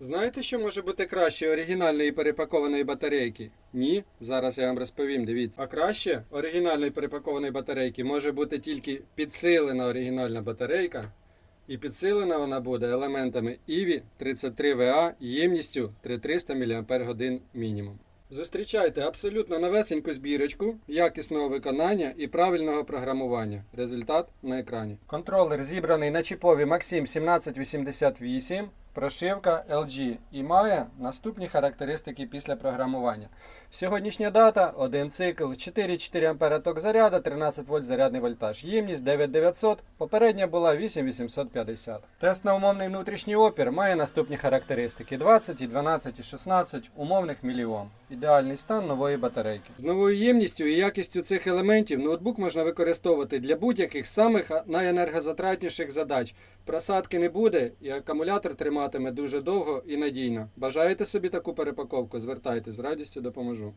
Знаєте, що може бути краще оригінальної перепакованої батарейки? Ні, зараз я вам розповім, дивіться. А краще оригінальної перепакованої батарейки може бути тільки підсилена оригінальна батарейка. І підсилена вона буде елементами EVI 33VA ємністю 3300 мАч мінімум. Зустрічайте абсолютно новесеньку збірочку якісного виконання і правильного програмування. Результат на екрані. Контролер зібраний на чіпові Maxim 1788, прошивка LG і має наступні характеристики після програмування. Сьогоднішня дата, один цикл, 4,4 ампера ток заряда, 13 вольт зарядний вольтаж. Ємність 9900, попередня була 8850. Тест на умовний внутрішній опір має наступні характеристики: 20, і 12 і 16 умовних міліом. Ідеальний стан нової батарейки. З новою ємністю і якістю цих елементів ноутбук можна використовувати для будь-яких самих найенергозатратніших задач. Просадки не буде і акумулятор триматиме дуже довго і надійно. Бажаєте собі таку перепаковку? Звертайтесь, з радістю допоможу.